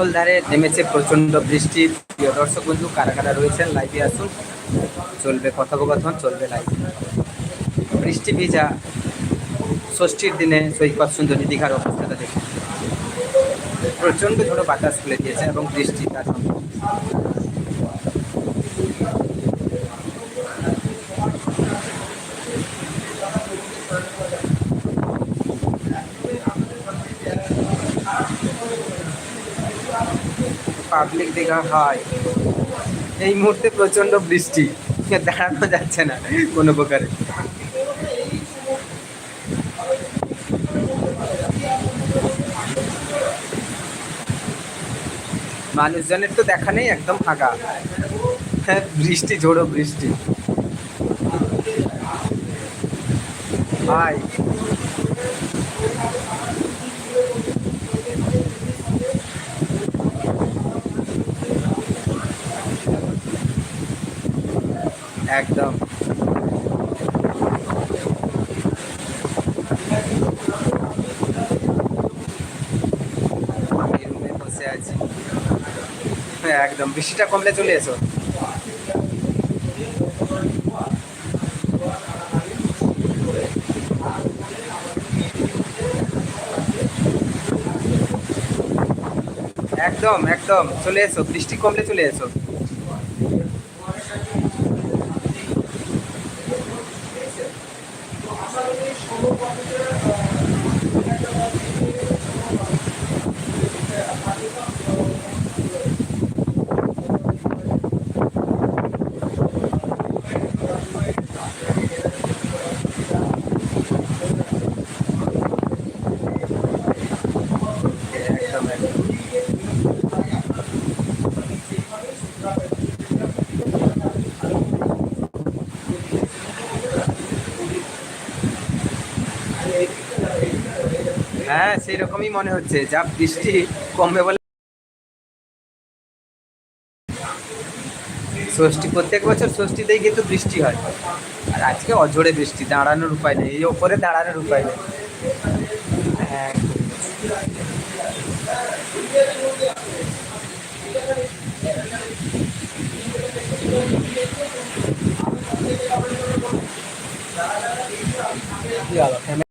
মুসলধারে নেমেছে প্রচণ্ড বৃষ্টি। প্রিয় দর্শক বন্ধু, কারা কারা রয়েছেন লাইভে আসুন। চলবে কথোপকথন, চলবে লাইভ বৃষ্টি ভিজা ষষ্ঠীর দিনে সৈকত সুন্দরী দীঘার অবস্থাটা দেখুন। প্রচণ্ড ঝোড়ো বাতাস খুলে দিয়েছে এবং বৃষ্টি তার পাবলিক দীঘা হয়। এই মুহূর্তে প্রচণ্ড বৃষ্টি। দাঁড়ানো যাচ্ছে না কোনো প্রকারে। মানুষজনের তো দেখা নেই, একদম ফাঁকা। হ্যাঁ বৃষ্টি ঝোড়ো বৃষ্টি। ভাই একদম। বসে আছি। হ্যাঁ একদম, বৃষ্টিটা কমলে চলে এসো। একদম একদম, চলে এসো, বৃষ্টি কমলে চলে এসো। হ্যাঁ সেই রকমই মনে হচ্ছে। যা বৃষ্টি কমবে বলে। ষষ্ঠী, প্রত্যেক বছর ষষ্ঠীতেই কিন্তু বৃষ্টি হয়। আর আজকে অঝোরে বৃষ্টি, দাঁড়ানোর উপায় নেই। এই ওপরে দাঁড়ানোর উপায় নেই। হ্যাঁ কি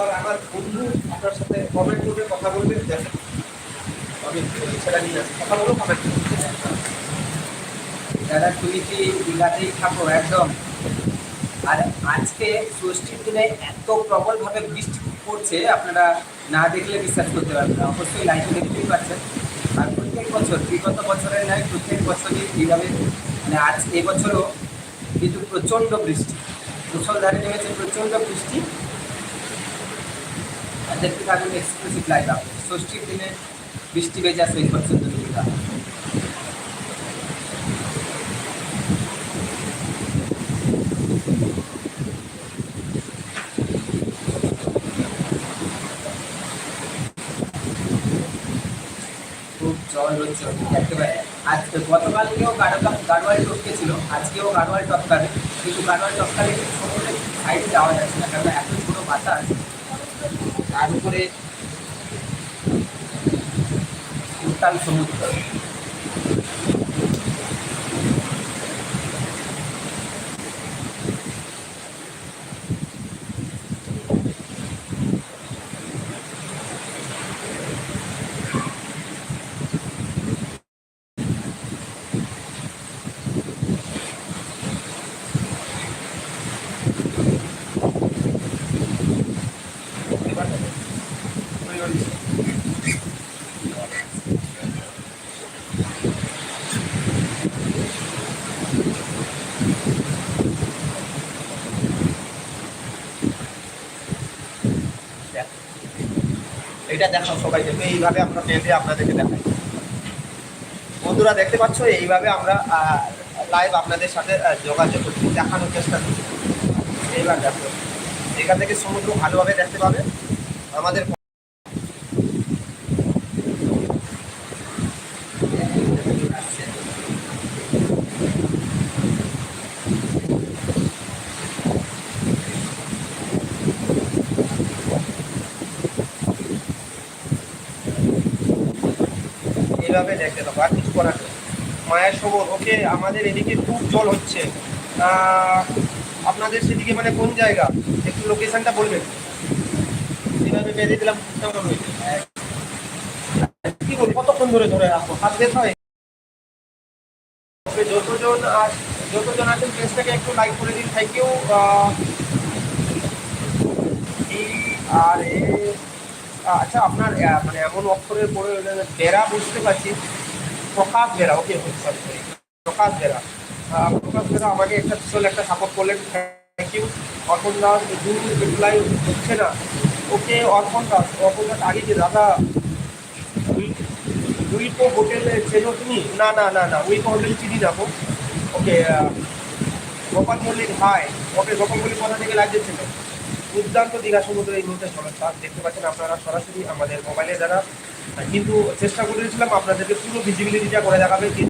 আবার আমার বন্ধু আপনার সাথে কমেন্ট করবে, কথা বলবে, দেখেন। আমি সেটা নিয়ে কথা বলো দাদা, তুমি কি দীঘাতেই থাকো? একদম। আর আজকে ষষ্ঠীর দিনে এত প্রবলভাবে বৃষ্টি পড়ছে, আপনারা না দেখলে বিশ্বাস করতে পারবেন না। অবশ্যই লাইভে দেখতেই পাচ্ছেন। আর প্রত্যেক বছর, বিগত বছরের নয় প্রত্যেক বছরই এইভাবে মানে আজ এবছরও কিন্তু প্রচণ্ড বৃষ্টি। মুসলধারে নেমেছে প্রচণ্ড বৃষ্টি। দেখতে থাকুন এক্সক্লুসিভ লাইভ আপ ষষ্ঠীর দিনে বৃষ্টি ভেজা সেই পর্যন্ত দীঘা খুব জল হচ্ছে একেবারে। আজকে গতকালকেও গাড়োয়াল গাড়োয়াল টপকেছিল আজকেও গাড়োয়াল টপকাবে। কিন্তু গাড়োয়াল টপকালে সমুদ্রের সাইডে যাওয়া যাচ্ছে না কারণ এত ছোট বাতাস তার উপরে উত্তাল সমুদ্র। এটা দেখাও সবাই দেখবে এইভাবে আমরা পেজে আপনাদেরকে দেখাই। বন্ধুরা, দেখতে পাচ্ছ, এইভাবে আমরা লাইভ আপনাদের সাথে যোগাযোগ করছি, দেখানোর চেষ্টা করছি। এইবার দেখো, এখান থেকে সমুদ্র ভালোভাবে দেখতে পাবে। আমাদের এইভাবে দেখতে পাবো আর কিছু করার। মায়ের সবর ওকে আমাদের এদিকে খুব জল হচ্ছে। আপনাদের সেদিকে মানে কোন জায়গা? একটু লোকেশনটা বলবেন। এইভাবে বেঁধে দিলাম কি বলি কতক্ষণ ধরে ধরে রাখব? হাত বের হয় যতজন যতজন আছেন, পেজটাকে একটু লাইক করে দিন। থ্যাংক ইউ আর আচ্ছা আপনার মানে এমন অক্ষরের পরে বেড়া বুঝতে পারছি। প্রকাশ বেড়া, ওকে সরি প্রকাশ বেড়া। প্রকাশ বেড়া আমাকে একটা বিশাল একটা সাপোর্ট করলেন। থ্যাংক ইউ অর্পণ দাস জুন রিপ্লাই হচ্ছে না। ওকে, অর্পণ দাস অর্পণ দাস, আগে যে দাদা উই- উইকো হোটেলে চেনো তুমি? না না না না, উইকো হোটেল চিনি গো। Okay Gopal Mallick hi okay, Gopal Mallick কোথা থেকে লাগছে দুর্দান্ত দীঘা সমুদ্র এই মুহূর্তে সমস্যা দেখতে পাচ্ছেন। আপনারা সরাসরি আমাদের মোবাইলে দ্বারা কিন্তু চেষ্টা করেছিলাম, আপনাদেরকে পুরো ভিজিবিলিটিটা করে দেখাবে।